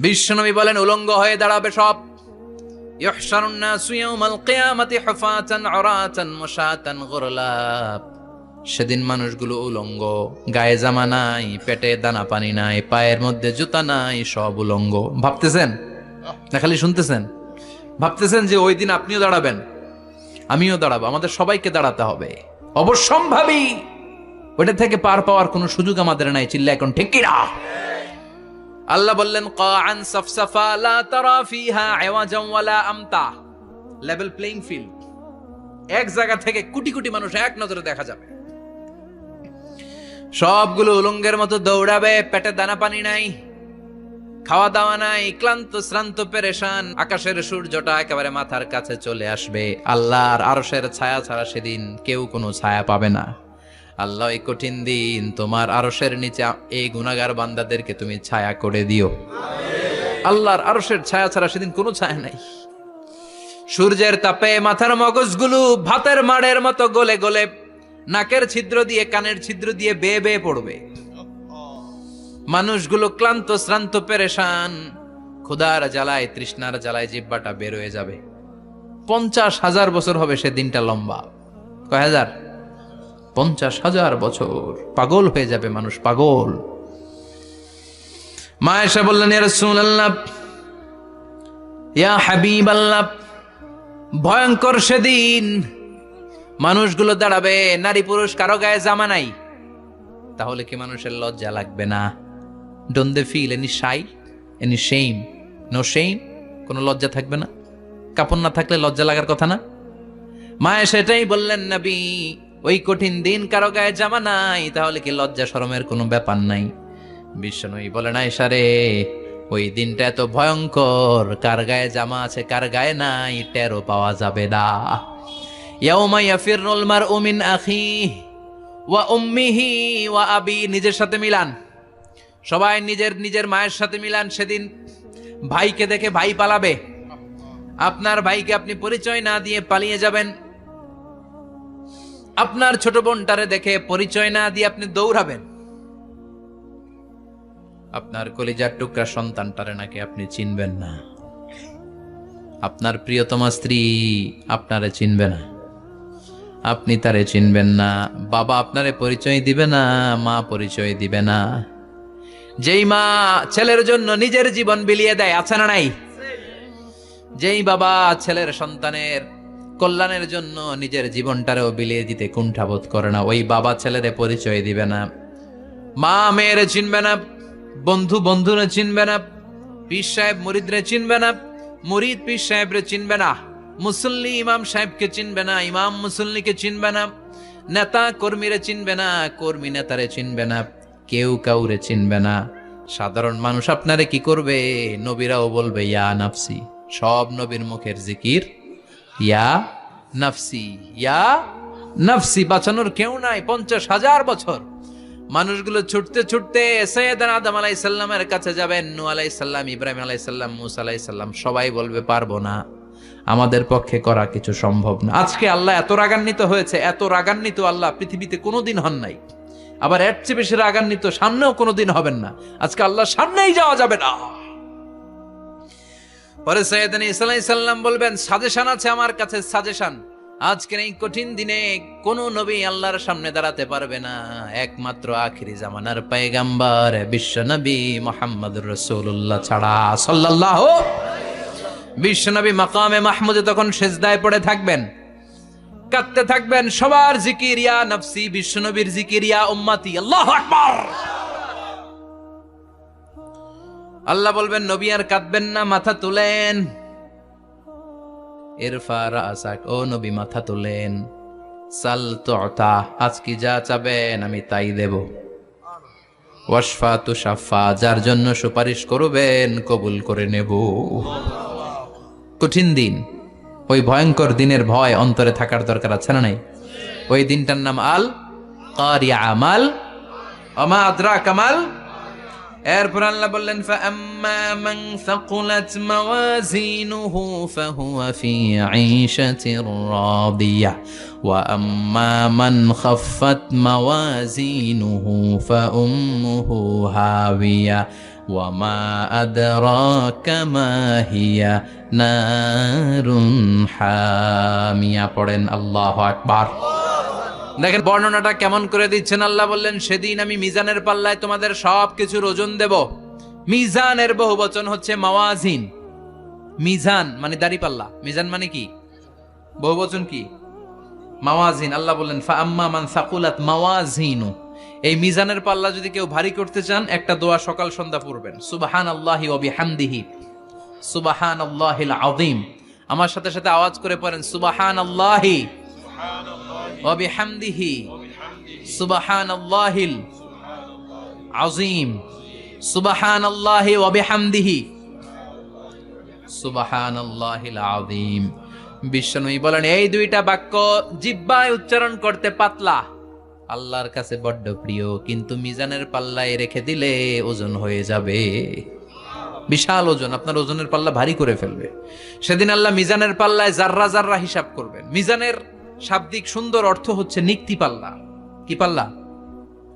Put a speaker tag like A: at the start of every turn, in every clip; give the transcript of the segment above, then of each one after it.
A: বিশ্বনবী বলেন, উলঙ্গ হয়ে দাঁড়াবে সব। সেদিন মানুষগুলো উলঙ্গ, গায়ে জামা নাই, পেটে দানা পানি নাই, পায়ের মধ্যে জুতা নাই, সব উলঙ্গ। ভাবতেছেন? না, খালি শুনতেছেন? ভাবতেছেন যে ওই দিন আপনিও দাঁড়াবেন? আমিও দাঁড়াবো, আমাদের সবাইকে দাঁড়াতে হবে। অবশ্যম্ভাবী! ওটা থেকে পার পাওয়ার কোনো সুযোগ আমাদের নাই চিল্লা এখন ঠিক কিনা আল্লাহ বললেন, কাআন সাফসাফা, লা তারা ফিহা আওয়াজান ওয়ালা আমতা। লেভেল প্লেইং ফিল্ড এক জায়গা থেকে কোটি কোটি মানুষ এক নজরে দেখা যাবে। সবগুলো উলঙ্গের মতো দৌড়াবে, পেটে দানা পানি নাই খাওয়া দাওয়া নাই, ক্লান্ত, শ্রান্ত, পেরেশান, আকাশের সূর্যটা একেবারে মাথার কাছে চলে আসবে। আল্লাহর আরশের ছায়া ছাড়া সেদিন কেউ কোনো ছায়া পাবে না। আল্লাহ এই কঠিন দিন তোমার আরশের নিচে এই গুনাগার বান্দাদেরকে তুমি ছায়া করে দিও। আল্লাহর আরশের ছায়া ছাড়া সেদিন কোনো ছায়া নাই। সূর্যের তাপে মাথার মগজগুলো ভাতের মাড়ের মতো গলে গলে নাকের ছিদ্র দিয়ে কানের ছিদ্র দিয়ে বেয়ে বেয়ে পড়বে। মানুষগুলো ক্লান্ত শ্রান্ত পেরেশান ক্ষুধার জ্বালায় তৃষ্ণার জ্বালায় জিব্বাটা বের হয়ে যাবে। পঞ্চাশ হাজার বছর হবে সে দিনটা লম্বা। কয় হাজার? পঞ্চাশ হাজার বছর। পাগল হয়ে যাবে মানুষ, পাগল। মা এসে বললেন ইয়া হাবিব আল্লাহ ভয়ঙ্কর সেদিন মানুষগুলো দাঁড়াবে, নারী পুরুষ কারও গায়ে জামা নাই। তাহলে কি মানুষের লজ্জা লাগবে না? Don't they feel any shy any shame no shame কোনো লজ্জা থাকবে না? কাপড় না থাকলে লজ্জা লাগার কথা না? মায়ে সেটাই বললেন, নবী ওই কঠিন দিন কারও গায়ে জামা নাই, তাহলে কি লজ্জা শরমের কোনো ব্যাপার নাই? বিশ্বনবী বলেন আয়সারে ওই দিনটা এত ভয়ঙ্কর। কার গায়ে জামা আছে, কার গায়ে নাই টেরো পাওয়া যাবে না। ইয়াউমা ইয়াফিরুল মারউ মিন আখিহি ওয়া উম্মিহি ওয়া আবি। নিজের সাথে মিলান। সবাই নিজের নিজের মায়ের সাথে মিলান সেদিন। ভাইকে দেখে ভাই পালাবে। আপনার ভাইকে আপনি পরিচয় না দিয়ে পালিয়ে যাবেন। আপনার ছোট বোনটারে দেখে পরিচয় না দিয়ে আপনি দৌড়াবেন। আপনার কলিজার টুকরা সন্তানটারে নাকি আপনি চিনবেন না। আপনার প্রিয়তমা স্ত্রী আপনারে চিনবে না। আপনি তারে চিনবেন না, বাবা আপনারে পরিচয় দিবে না, মা পরিচয় দিবে না। যেই মা ছেলের জন্য নিজের জীবন বিলিয়ে দেয়, আছে না নাই? যেই বাবা ছেলের সন্তানের কল্যাণের জন্য নিজের জীবনটারেও বিলিয়ে দিতে কুণ্ঠাবোধ করে না। ওই বাবা ছেলেরে পরিচয় দিবে না। মা মেয়েরে চিনবে না। বন্ধু বন্ধুরে চিনবে না। পীর সাহেব মুরিদরে চিনবে না। মুরিদ পীর সাহেবরে চিনবে না। মুসল্লি ইমাম সাহেবকে চিনবে না। ইমাম মুসল্লিকে চিনবে না। নেতা কর্মীরে চিনবে না। কর্মী নেতারে চিনবে না। কেউ কাউরে চিনবে না। সাধারণ মানুষ আপনারে কি করবে? নবীরাও বলবে, ইয়া নাফসি। সব নবীর মুখের জিকির ইয়া নাফসি ইয়া নাফসি, বাঁচানোর কেউ নাই, পঞ্চাশ হাজার বছর। মানুষগুলো ছুটতে ছুটতে সৈয়দান আদম আলাইসাল্লামের কাছে যাবেন নু আলাইসাল্লাম ইব্রাহিম আলাইসাল্লাম মুসা আলাইসাল্লাম সবাই বলবে, পারব না। আমাদের পক্ষে করা কিছু সম্ভব না। আজকে আল্লাহ এত রাগান্বিত হয়েছে, এত রাগান্বিত আল্লাহ পৃথিবীতে কোনোদিন হন নাই। আবার এর চেয়ে বেশি রাগান্বিত সামনেও কোনোদিন হবেন না। আজকে আল্লাহ সামনেই যাওয়া যাবে না। পরে সৈয়দান ইসলাই সাল্লাম বলবেন, সাজেশন আছে আমার কাছে, সাজেশন। আজকের এই কঠিন দিনে কোন নবী আল্লাহর সামনে দাঁড়াতে পারবে না। একমাত্র আখিরি জামানার পায়গাম্বার বিশ্ব নবী মোহাম্মদ রসুল্লাহ ছাড়া সাল্লাহ বিশ্বনবী মাকামে মাহমুদে তখন সেজদায় পড়ে থাকবেন, কাঁদতে থাকবেন। সবার জিকির ইয়া নফসি বিশ্বনবীর জিকির ইয়া উম্মতি। আল্লাহ আকবার। আল্লাহ বলবেন, নবী আর কাঁদবেন না, মাথা তুলেন। এরফা রাসাক ও নবী, মাথা তুলেন। সাল তোতা আজ কি যা চাবেন, আমি তাই দেব। ওয়াসফা তুষাফা যার জন্য সুপারিশ করবেন, কবুল করে নেব। কঠিন দিন। ওই ভয়ঙ্কর দিনের ভয় অন্তরে থাকার দরকার আছে না নাই? ওই দিনটার নাম আল কারিয়া আমাল। অমা আদ্রা কামাল এরপর আল্লাহ বললেন ফাম্মা মান সাকুলাত মাওয়াজিনুহু ফাহুয়া ফি আইশাতির রাদিয়া ওয়া আম্মা মান খাফফাত মাওয়াজিনুহু ফাউম্মুহু হাওিয়া ওয়া মা আদরাকা মা হিয়া নারুন হামিয়া পড়েন আল্লাহু আকবার আল্লাহু আকবার দেখেন বর্ণনাটা কেমন করে দিচ্ছেন? আল্লাহ বললেন, সেদিন আমি মিজানের পাল্লায় তোমাদের সব কিছুর ওজন দেব। মিজানের বহু বচন হচ্ছে মাওয়াজিন। মিজান মানে দাড়ি পাল্লা মিজান মানে কি? বহু বচন কি? মাওয়াজিন। আল্লাহ বললেন ফা আম্মা মান সাকুলাত মাওয়াজিনু। এই মিজানের পাল্লা যদি কেউ ভারী করতে চান, একটা দোয়া সকাল সন্ধ্যা পড়বেন। সুবাহান আল্লাহি ওয়া বিহামদিহি। সুবাহান আল্লাহিল আযীম। আমার সাথে সাথে আওয়াজ করে পড়েন সুবাহান আল্লাহি ওয়া বিহামদিহি সুবাহান আল্লাহিল আযীম সুবাহান আল্লাহি ওয়া বিহামদিহি সুবাহান আল্লাহিল আযীম বিশ্বনবী বলেন, এই দুইটা বাক্য জিব্বায় উচ্চারণ করতে পাতলা। আল্লাহর কাছে বড্ড প্রিয়, কিন্তু মিজানের পাল্লায় রেখে দিলে ওজন হয়ে যাবে। বিশাল ওজন, আপনার ওজনের পাল্লা ভারী করে ফেলবে। সেদিন আল্লাহ মিজানের পাল্লায় জাররা জাররা হিসাব করবেন, মিজানের শাব্দিক সুন্দর অর্থ হচ্ছে নিক্তি পাল্লা। কি পাল্লা?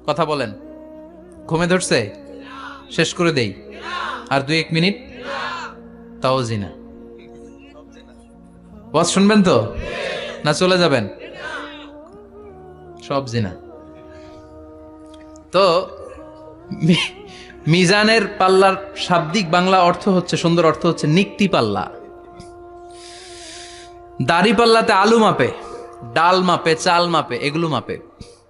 A: কথা বলেন। ঘুমে ধরছে? শেষ করে দেই। আর দুই এক মিনিট? তাও জিনা। ওয়াজ শুনবেন তো? না চলে যাবেন? সব জিনা। তো মিজানের পাল্লার শাব্দিক বাংলা অর্থ হচ্ছে, সুন্দর অর্থ হচ্ছে নিক্তি পাল্লা। দাড়ি পাল্লাতে আলু মাপে। ডাল মাপে, চাল মাপে, এগুলো মাপে।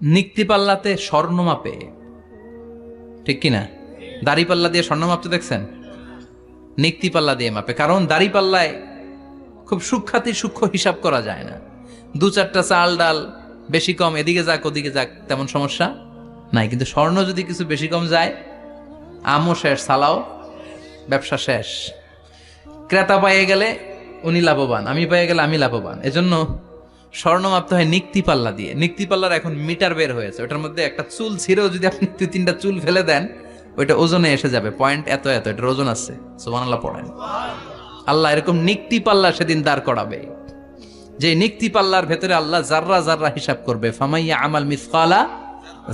A: নিক্তি পাল্লাতে স্বর্ণ মাপে। ঠিক কিনা? দাড়ি পাল্লা দিয়ে স্বর্ণ মাপতে দেখছেন? নিক্তি পাল্লা দিয়ে মাপে। কারণ দাড়ি পাল্লায় খুব সুখ্যাতি, সূক্ষ্ম হিসাব করা যায় না। দু চারটা চাল, ডাল বেশি কম, এদিকে যাক, ওদিকে যাক, তেমন সমস্যা নাই। কিন্তু স্বর্ণ যদি কিছু বেশি কম যায়, আমও শেষ সালাও ব্যবসা শেষ। ক্রেতা পাইয়ে গেলে উনি লাভবান, আমি পাইয়ে গেলে আমি লাভবান। এজন্য স্বর্ণ মাপতে হয় নিক্তি পাল্লা দিয়ে। নিক্তি পাল্লার এখন মিটার বের হয়েছে। ওটার মধ্যে একটা চুল ছিঁড়েও যদি আপনি দুই, তিনটা চুল ফেলে দেন, ওইটা ওজনে এসে যাবে। পয়েন্ট এত এত, এটার ওজন আছে। সুবহানাল্লাহ, পড়েন। আল্লাহ এরকম নিক্তি পাল্লা সেদিন দাঁড় করাবে। যে নিক্তি পাল্লার ভেতরে আল্লাহ জাররা জাররা হিসাব করবে, ফামাইয়া আমাল মিসকালা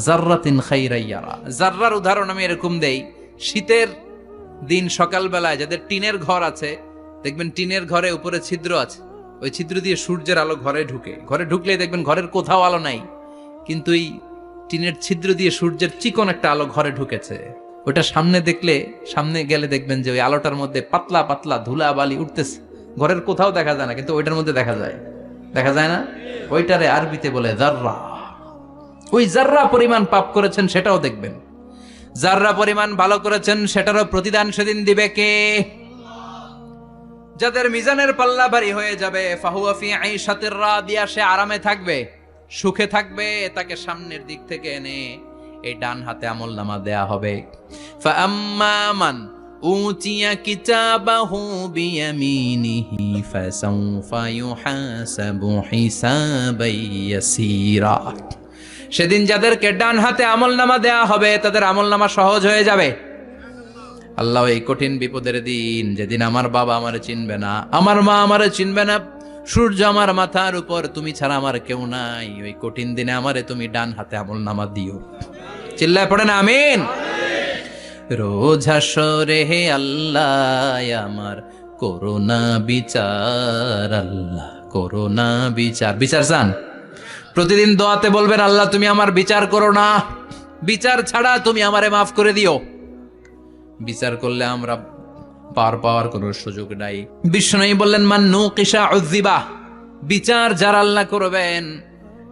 A: জাররাতিন খাইরাইয়ারা জাররার উদাহরণ আমি এরকম দেই, শীতের দিন সকালবেলায় যাদের টিনের ঘর আছে, দেখবেন টিনের ঘরে উপরে ছিদ্র আছে। ওই ছিদ্র দিয়ে সূর্যের আলো ঘরে ঢুকে। ঘরে ঢুকলেই দেখবেন ঘরের কোথাও আলো নাই। কিন্তু এই টিনের ছিদ্র দিয়ে সূর্যের চিকন একটা আলো ঘরে ঢুকেছে। ওটা সামনে দেখলে, সামনে গেলে দেখবেন যে ওই আলোটার মধ্যে পাতলা পাতলা ধুলা বালি উঠতেছে। ঘরের কোথাও দেখা যায় না, কিন্তু ওইটার মধ্যে দেখা যায়। দেখা যায় না? ওইটারে আরবিতে বলে জাররা। ওই জাররা পরিমাণ পাপ করেছেন সেটাও দেখবেন। জাররা পরিমাণ ভালো করেছেন, সেটারও প্রতিদান সেদিন দিবে কে? যাদের মিজানের পাল্লা ভারী হয়ে যাবে, ফাহুয়া ফি আইশাতির রাদিয়া সে আরামে থাকবে, সুখে থাকবে, তাকে সামনের দিক থেকে এনে এই ডান হাতে আমল নামা দেয়া হবে। ফাআম্মা মান উতিয়া কিতাবাহু বিয়ামিনিহি ফাসাউফা ইউহাসাবু হিসাবাই ইয়াসীরা। সেদিন যাদেরকে ডান হাতে আমল নামা দেয়া হবে, তাদের আমল নামা সহজ হয়ে যাবে। আল্লাহ এই কঠিন বিপদের দিন যেদিন আমার বাবা আমারে চিনবে না, আমার মা আমারে চিনবে না, সূর্য আমার মাথার উপর, তুমি ছাড়া আমার কেউ নাই। ওই কঠিন দিনে আমারে তুমি ডান হাতে আমল নামা দিও। চিল্লায় পড়ে না, আমিন? রোজ হে আল্লাহ, আমার করোনা বিচার, আল্লাহ, করোনা বিচার। বিচার চান? প্রতিদিন দোয়াতে বলবেন, আল্লাহ, তুমি আমার বিচার করো না। বিচার ছাড়া তুমি আমারে মাফ করে দিও। বিচার করলে আমরা পার পাওয়ার কোনো সুযোগ নাই। বিষ্ণু বললেন, মান নু কিসা উজ্জিবা বিচার যার আল্লাহ করবেন,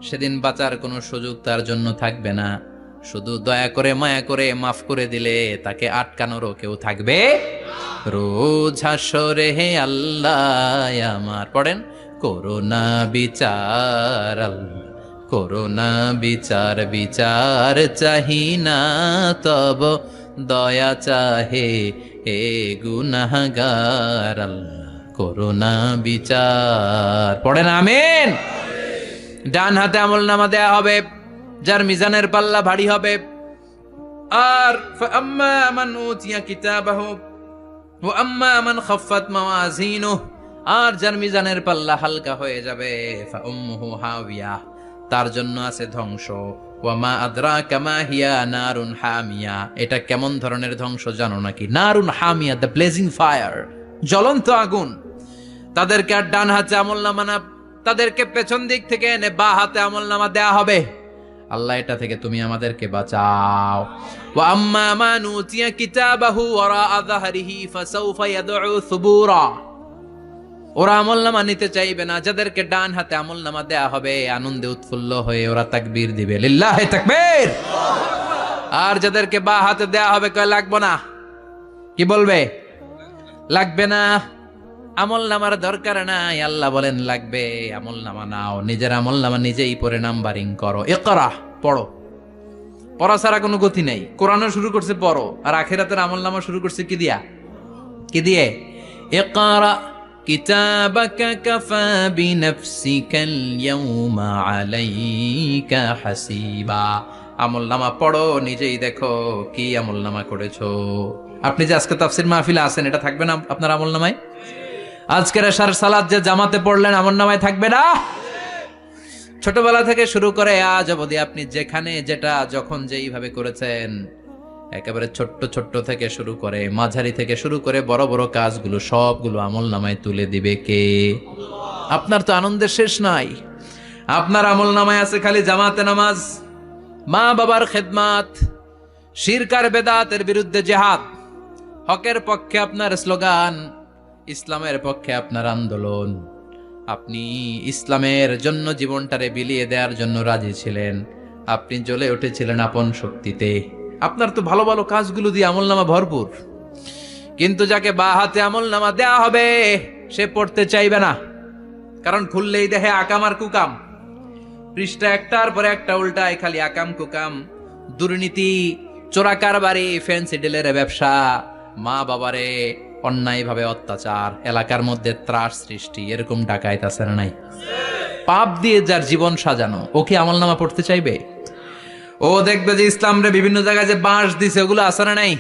A: সেদিন বাঁচার কোনো সুযোগ তার জন্য থাকবে না। শুধু দয়া করে, মায়া করে, মাফ করে দিলে তাকে আটকানোরও কেউ থাকবে? রোজ হে আল্লাহ আমার। পড়েন, করোনা বিচার করোনা বিচার বিচার চাহি না তব দয়া চাহে হে গুনাহগার, আল্লাহ করোনা বিচার। পড়েন, আমেন। ডান হাতে আমল নামা দেয়া হবে, যার মিজানের পাল্লা ভারী হবে। আর ফাম্মা মান উতিয়া কিতাবাহু, ওয়া আম্মা মান খাফফাত মাওয়াজিনুহু, আর যার মিজানের পাল্লা হালকা হয়ে যাবে ফা উম্মুহু হাবিয়া তার জন্য আছে ধ্বংস। ওয়ামা আদরা কামা হিয়া নারুন হামিয়া। এটা কেমন ধরনের ধ্বংস জানো নাকি? নারুন হামিয়া, দ্য ব্লেজিং ফায়ার। জ্বলন্ত আগুন। তাদেরকে আর ডান হাতে আমল নামা না, তাদেরকে পেছন দিক থেকে এনে বা হাতে আমল নামা দেয়া হবে। আল্লাহ এটা থেকে তুমি আমাদেরকে বাঁচাও। ওয়া আম্মা মান উতিয়া কিতাবাহু ওয়ারা আযহারিহি, ফাসাউফা ইয়াদউ সুবুরা। ওরা আমল নামা নিতে চাইবে না। যাদেরকে ডান হাতে আমল নামা দেয়া হবে, আনন্দে উৎফুল্ল হয়ে ওরা তাকবীর দিবে। লিল্লাহে তাকবীর! আর যাদেরকে বা হাতে দেয়া হবে, কয়, লাগবো না। কি বলবে? লাগবে না। আমল নামার দরকার নাই। আল্লাহ বলেন, লাগবে। আমল নামা নাও। নিজের আমল নামা নিজেই পরে নাম্বারিং করো। এ করা পড়ো। পড়া ছাড়া কোনো গতি নাই। কোরআনও শুরু করছে, পড়ো। আর আখেরাতের আমল নামা শুরু করছে কি দিয়া? কি দিয়ে? এ كتابك كفى بنفسك اليوم عليك حسيبا আমল নামা পড়ো নিজেই দেখো কি আমল নামা করেছো আপনি যে আজকে তাফসির মাহফিলে আছেন এটা থাকবে না আপনার আমল নামায় আজকের এশার সালাদ যে জামাতে পড়লেন আমল নামায় থাকবে না ছোটবেলা থেকে শুরু করে আজ অবধি আপনি যেখানে যেটা যখন যেইভাবে করেছেন একেবারে ছোট্ট ছোট্ট থেকে শুরু করে, মাঝারি থেকে শুরু করে বড় বড় কাজগুলো, সবগুলো আমল নামায় তুলে দিবে কে? আপনার তো আনন্দের শেষ নাই। আপনার আমল নামায় আছে খালি জামাতে নামাজ, মা বাবার খেদমাত, শিরকার বেদাতের বিরুদ্ধে জেহাদ। হকের পক্ষে আপনার স্লোগান, ইসলামের পক্ষে আপনার আন্দোলন। আপনি ইসলামের জন্য জীবনটারে বিলিয়ে দেওয়ার জন্য রাজি ছিলেন। আপনি জ্বলে উঠেছিলেন আপন শক্তিতে। আপনার তো ভালো ভালো কাজগুলো দিয়ে আমলনামা ভরপুর। কিন্তু যাকে বা হাতে আমলনামা দেয়া হবে, সে পড়তে চাইবে না। কারণ খুললেই দেখে আকাম আর কুকাম। পৃষ্ঠা একটার পরে একটা উল্টায়, খালি আকাম কুকাম। দুর্নীতি, চোরা কারবারি, ফ্যান্সি ডিলের ব্যবসা। মা বাবারে অন্যায়ভাবে অত্যাচার, এলাকার মধ্যে ত্রাস সৃষ্টি, এরকম ডাকাইত আছে না নাই? পাপ দিয়ে যার জীবন সাজানো, ও কি আমল নামা পড়তে চাইবে? ও দেখবে যে ইসলামরে বিভিন্ন জায়গায় যে বাঁশ দিছে, ওগুলো না নাই?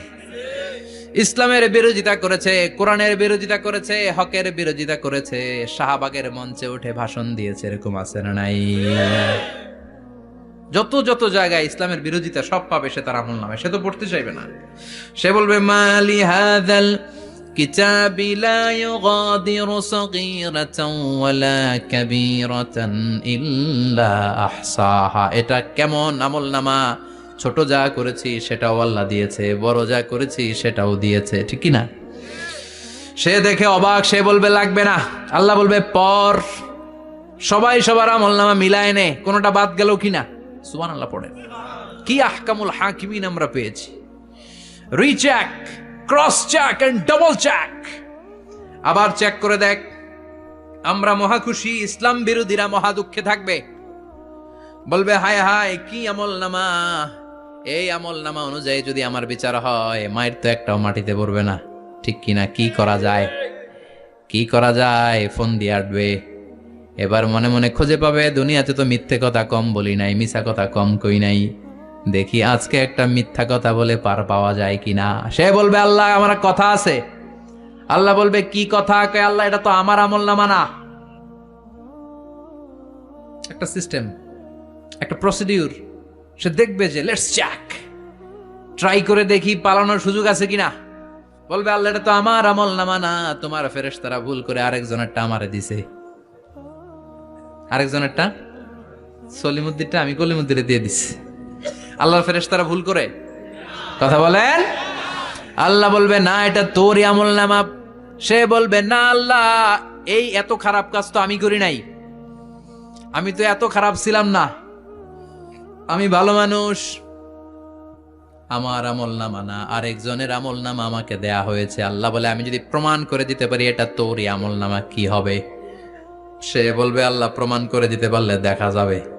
A: ইসলামের বিরোধিতা করেছে, কোরআনের বিরোধিতা করেছে, হকের বিরোধিতা করেছে, শাহবাগের মঞ্চে উঠে ভাষণ দিয়েছে, এরকম আছে না নাই? যত যত জায়গায় ইসলামের বিরোধিতা সব পাবে, সে তার আমল নামে, সে তো পড়তে চাইবে না। সে বলবে, মালি হাদাল কিতাব লা ইউগাদিরু সগীরাতান ওয়ালা কাবীরাতান ইল্লা আহসাহা এটা কেমন আমল নামা? ছোট যা করেছি সেটাও আল্লাহ দিয়েছে, বড় যা করেছি সেটাও দিয়েছে, ঠিক কি না সে দেখে অবাক, সে বলবে, লাগবে না। আল্লাহ বলবে, পর। সবাই সবার আমল নামা মিলায় নে, কোনোটা বাদ গেল কিনা? সুবান আল্লাহ পড়েন কি আহকামুল হাকিমিন আমরা পেয়েছি। Recheck. Cross check and double check আবার চেক করে দেখ। আমরা মহা খুশি, ইসলাম বিরোধীরা মহা দুঃখে থাকবে। বলবে, হায় হায়, কি আমল নামা? এই আমল নামা অনুযায়ী যদি আমার বিচার হয়, মায়ের তো একটাও মাটিতে পড়বে না। ঠিক কিনা কি করা যায়? কি করা যায়? ফোন দিয়ে আটবে এবার মনে মনে খুঁজে পাবে, দুনিয়াতে তো মিথ্যে কথা কম বলি নাই, মিছা কথা কম কই নাই। দেখি আজকে একটা মিথ্যা কথা বলে পার পাওয়া যায় কিনা। সে বলবে, আল্লাহ, আমার কথা আছে। আল্লাহ বলবে, কি কথা? কে আল্লাহ, এটা তো আমার আমল না। একটা সিস্টেম একটা প্রসিডিউর সে দেখবে যে লেটস চেক ট্রাই করে দেখি পালানোর সুযোগ আছে কিনা। বলবে, আল্লাহ, এটা তো আমার আমল না। তোমার ফেরেশতারা ভুল করে আরেকজনেরটা আমারে দিছে। আরেকজনেরটা? সলিমুদ্দিনটা আমি কলিমুদ্দিনে দিয়ে দিছি। আল্লাহর ফেরেশতারা ভুল করে? কথা বলেন? আল্লাহ বলবে, না, এটা তোরই আমল নামা। সে বলবে, না, আল্লাহ, এই এত খারাপ কাজ তো আমি করি নাই। আমি তো এত খারাপ ছিলাম না। আমি ভালো মানুষ। আমার আমল নামা না, আরেকজনের আমল নামা আমাকে দেয়া হয়েছে। আল্লাহ বলে, আমি যদি প্রমাণ করে দিতে পারি, এটা তোরই আমল নামা, কি হবে? সে বলবে, আল্লাহ প্রমাণ করে দিতে পারলে দেখা যাবে।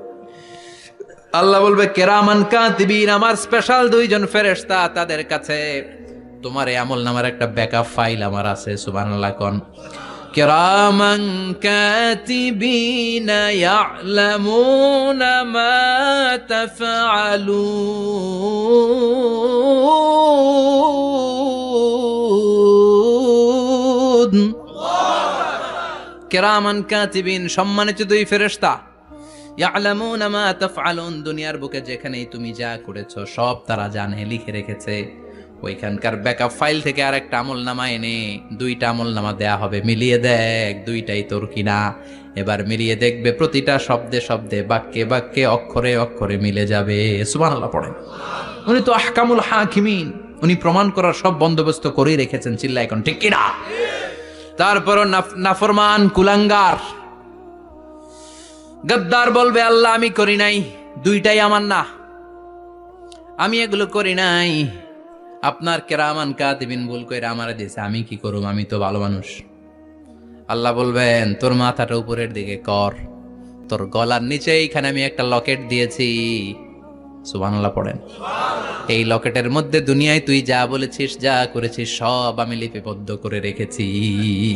A: আল্লাহ বলবে, কেরামান কাতিবিন আমার স্পেশাল দুইজন ফেরেশতা তাদের কাছে। তোমার এই আমল নামার একটা ব্যাকআপ ফাইল আমার আছে, সুবহানাল্লাহ, কোন? কেরামান কাতিবিন ইয়ালামুন মা তাফআলুন। কেরামান কাতিবিন সম্মানিত দুই ফেরেশতা ইয়ালামুনা মা তাফআলুন, দুনিয়ার বুকে যেখানেই তুমি যা করেছ সব তারা জানে, লিখে রেখেছে। ওইখানকার ব্যাকআপ ফাইল থেকে আরেকটা আমল নামা এনে দুইটা আমল নামা দেয়া হবে। মিলিয়ে দেখ দুইটাই তোর কিনা। এবার মিলিয়ে দেখবে প্রতিটা শব্দে শব্দে বাক্যে বাক্যে অক্ষরে অক্ষরে মিলে যাবে। সুবহানাল্লাহ পড়েন। উনি তো আহকামুল হাকিমিন। উনি প্রমাণ করার সব বন্দোবস্ত করেই রেখেছেন চিল্লা এখন ঠিক কিনা? তারপরও নাফ- নাফরমান, কুলাঙ্গার গদ্দার বলবে, আল্লাহ, আমি করি নাই। দুইটাই আমার না। আমি এগুলো করি নাই। আপনার কেরামান কাতিবিন ভুল করে আমারে দিয়েছে। আমি কি করুম? আমি তো ভালো মানুষ। আল্লাহ বলবেন, তোর মাথাটা উপরের দিকে কর। তোর গলার নিচে এইখানে আমি একটা লকেট দিয়েছি। সুবহানাল্লাহ পড়েন। এই লকেটের মধ্যে দুনিয়ায় তুই যা বলেছিস, যা করেছিস, সব আমি লিপিবদ্ধ করে রেখেছি।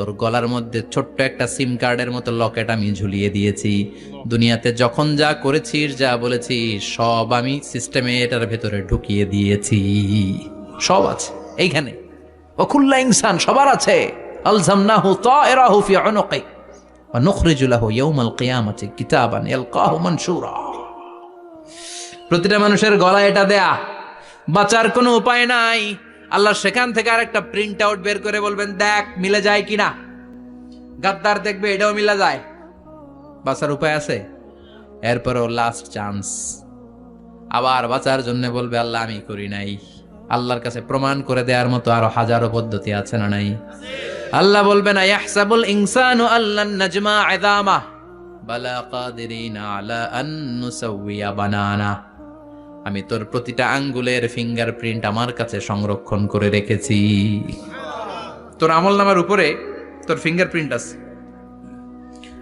A: তোর গলার মধ্যে ছোট্ট একটা সিম কার্ডের মতো লকেট আমি ঝুলিয়ে দিয়েছি। দুনিয়াতে যখন যা করেছিস, যা বলেছি, সব আমি সিস্টেমে এটার ভেতরে ঢুকিয়ে দিয়েছি। সব আছে, এইখানে। ওকুল্লা ইনসান, সবার আছে। আলজামনাহু তায়রাহু ফি উনুকি। ওয়া নুখরিজু লাহু ইয়াউমাল কিয়ামাতি কিতাবান ইয়ালকাহু মানশুরা। প্রতিটা মানুষের গলায় এটা দেয়া। বাঁচার কোনো উপায় নাই। আল্লাহ সেখান থেকে আরেকটা প্রিন্ট আউট বের করে বলবেন, দেখ, মিলে যায় কিনা? গাদ্দার দেখবে এটাও মিলা যায়। বাঁচার উপায় আছে? এরপরও লাস্ট চান্স আবার বাঁচার জন্য বলবে, আল্লাহ, আমি করি নাই। আল্লাহর কাছে প্রমাণ করে দেওয়ার মতো আরও হাজারো পদ্ধতি আছে না নাই? আল্লাহ বলবেন ইয়াহসাবুল ইনসানু আল্লান নাজমা ইদামা বালা কাদিরিনা আলা আন নুসাউইয়া বানানা। আমি তোর প্রতিটা আঙ্গুলের ফিঙ্গারপ্রিন্ট আমার কাছে সংরক্ষণ করে রেখেছি। তোর আমল নামার উপরে তোর ফিঙ্গারপ্রিন্ট আছে।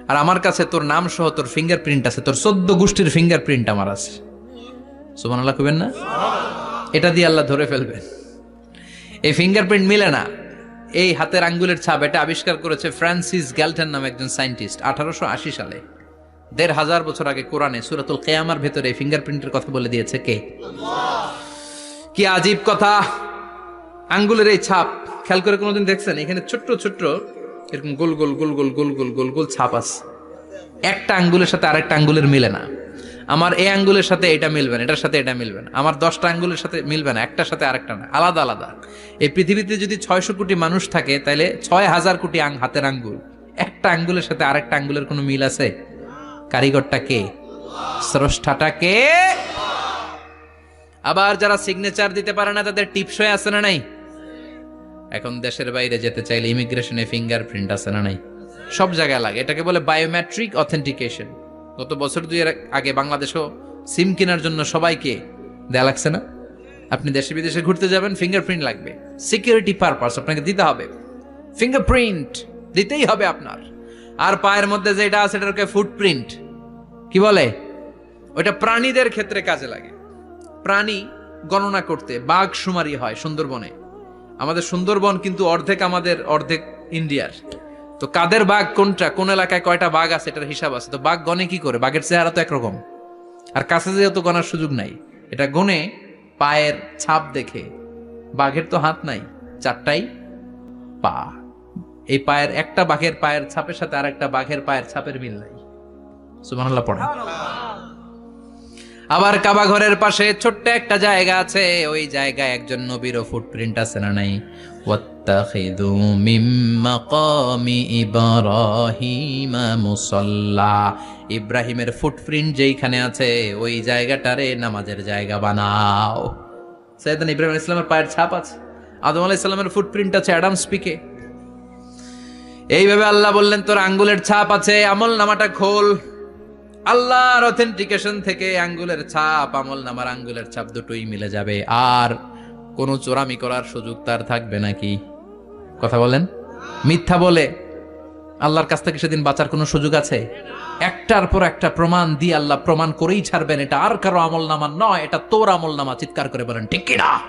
A: আর আমার কাছে তোর নাম সহ তোর ফিঙ্গারপ্রিন্ট আছে। তোর চোদ্দ গোষ্ঠীর ফিঙ্গারপ্রিন্ট আমার আছে। সুমান আল্লাহ কবেন না? এটা দিয়ে আল্লাহ ধরে ফেলবেন। এই ফিঙ্গারপ্রিন্ট মিলে না। এই হাতের আঙ্গুলের ছাপ এটা আবিষ্কার করেছে ফ্রান্সিস গ্যালটন নামে একজন সায়েন্টিস্ট, আঠারোশো আশি সালে। দেড় হাজার বছর আগে কোরআনে সুরাতুল কেয়ামার ভেতরে ফিঙ্গারপ্রিন্টের কথা বলে দিয়েছে কে? কি আজীব কথা। আঙ্গুলের এই ছাপ, খেয়াল করে কোনোদিন দেখছেন? এখানে ছোট্ট ছোট্ট এরকম গোল গোল গোল গোল গোল গোল গোল গোল ছাপ আছে। একটা আঙ্গুলের সাথে আরেকটা আঙ্গুলের মিলে না। আমার এই আঙ্গুলের সাথে এটা মিলবে না, এটার সাথে এটা মিলবে না। আমার দশটা আঙ্গুলের সাথে মিলবে না, একটার সাথে আরেকটা না। আলাদা আলাদা। এই পৃথিবীতে যদি ছয়শো কোটি মানুষ থাকে তাহলে ছয় হাজার কোটি আং হাতের আঙ্গুল। একটা আঙ্গুলের সাথে আরেকটা আঙ্গুলের কোনো মিল আছে? কারিগরটা কে স্রষ্টাটা কে আবার যারা সিগনেচার দিতে পারে না, তাদের টিপসই আছে না নাই? এখন দেশের বাইরে যেতে চাইলে ইমিগ্রেশনে ফিঙ্গারপ্রিন্ট আছে না নাই? সব জায়গায় লাগে। এটাকে বলে বায়োমেট্রিক অথেন্টিকেশন গত বছর দুই আগে বাংলাদেশও সিম কেনার জন্য সবাইকে দেয়া লাগছে না? আপনি দেশে বিদেশে ঘুরতে যাবেন ফিঙ্গারপ্রিন্ট লাগবে। সিকিউরিটি পারপাস আপনাকে দিতে হবে। ফিঙ্গারপ্রিন্ট দিতেই হবে আপনার। আর পায়ের মধ্যে যেটা আছে এটাকে ফুটপ্রিন্ট কি বলে? ওইটা প্রাণীদের ক্ষেত্রে কাজে লাগে। প্রাণী গণনা করতে বাঘ সুমারি হয় সুন্দরবনে। আমাদের সুন্দরবন কিন্তু অর্ধেক আমাদের, অর্ধেক ইন্ডিয়ার। তো কাদের বাঘ কোনটা, কোন এলাকায় কয়টা বাঘ আছে, এটার হিসাব আছে। তো বাঘ গনে কি করে? বাঘের চেহারা তো একরকম। আর কাছে যেহেতু গনার সুযোগ নাই, এটা গনে পায়ের ছাপ দেখে বাঘের তো হাত নাই, চারটাই পা। এই পায়ের একটা বাঘের পায়ের ছাপের সাথে আর একটা বাঘের পায়ের ছাপের মিল নাই। সুবহানাল্লাহ পড়ে। আবার কাবা ঘরের পাশে ছোট্ট একটা জায়গা আছে। ওই জায়গায় একজন নবীরও ফুটপ্রিন্ট আছে না নাই? ওয়াত্তাখিযু মিম মাকামি ইব্রাহিম মুসাল্লা। ইব্রাহিমের ফুটপ্রিন্ট যেইখানে আছে ওই জায়গাটারে নামাজের জায়গা বানাও। সাইয়েদান ইব্রাহিম আলাইহিস সালামের পায়ের ছাপ আছে। আদম আলাইহিস সালামের ফুটপ্রিন্ট আছে অ্যাডাম স্পিকে। এইভাবে আল্লাহ বললেন, তোর আঙ্গুলের ছাপ আছে, আমল নামাটা খোল। আল্লাহর অথেন্টিকেশন থেকে আঙ্গুলের ছাপ, আমল নামার আঙ্গুলের ছাপ দুটোই মিলে যাবে। আর কোনো চোরামি করার সুযোগ তার থাকবে নাকি? কথা বলেন। মিথ্যা বলে আল্লাহর কাছ থেকে সেদিন বাঁচার কোনো সুযোগ আছে? একটার পর একটা প্রমাণ দিয়ে আল্লাহ প্রমাণ করেই ছাড়বেন, এটা আর কারও আমল নামা নয়, এটা তোর আমল নামা, চিৎকার করে বলেন, ঠিক কিনা